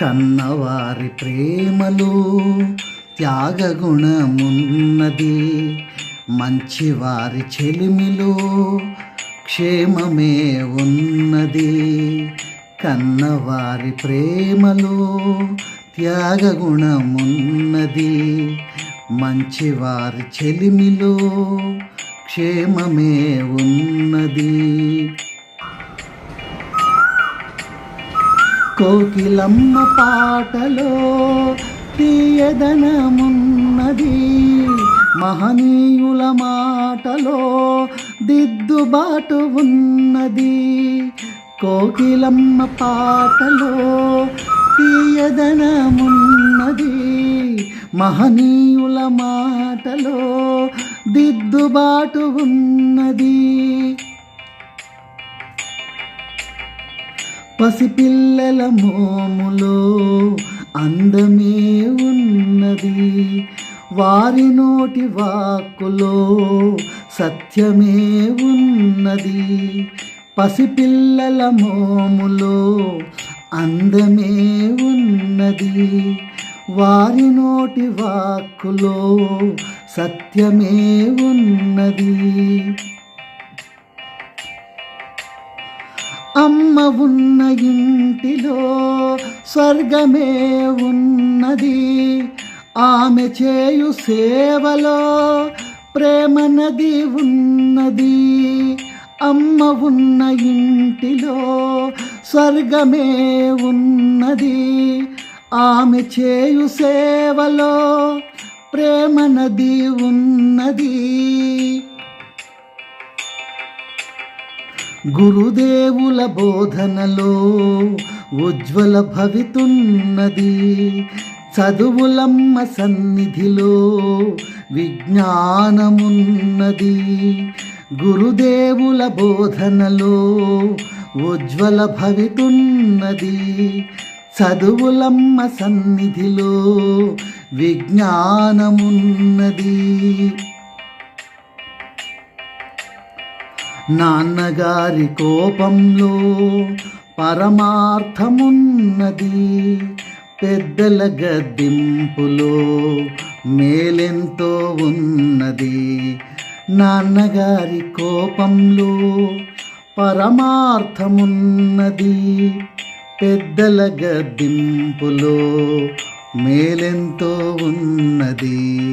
కన్నవారి ప్రేమలో త్యాగగుణమున్నది. మంచివారి చెలిమిలో క్షేమమే ఉన్నది. కన్నవారి ప్రేమలో త్యాగగుణమున్నది. మంచివారి చెలిమిలో క్షేమమే ఉన్నది. కోకిలమ్మ పాటలో తీయదనమున్నది. మహనీయుల మాటలో దిద్దుబాటు ఉన్నది. కోకిలమ్మ పాటలో తీయదనమున్నది. మహనీయుల మాటలో దిద్దుబాటు ఉన్నది. పసిపిల్లల మోములో అందమే ఉన్నది. వారి నోటి వాక్కులో సత్యమే ఉన్నది. పసిపిల్లల మోములో అందమే ఉన్నది. వారి నోటి వాక్కులో సత్యమే ఉన్నది. అమ్మ ఉన్న ఇంటిలో స్వర్గమే ఉన్నది. ఆమె చేయు సేవలో ప్రేమ నది ఉన్నది. అమ్మ ఉన్న ఇంటిలో స్వర్గమే ఉన్నది. ఆమె చేయు సేవలో ప్రేమ నది ఉన్నది. గురుదేవుల బోధనలో ఉజ్వల భవితున్నది. చదువులమ్మ సన్నిధిలో విజ్ఞానమున్నది. గురుదేవుల బోధనలో ఉజ్వల భవితున్నది. చదువులమ్మ సన్నిధిలో విజ్ఞానమున్నది. నాన్నగారి కోపంలో పరమార్థమున్నది. పెద్దల గద్దింపులో మేలెంతో ఉన్నది. నాన్నగారి కోపంలో పరమార్థమున్నది. పెద్దల గద్దింపులో మేలెంతో ఉన్నది.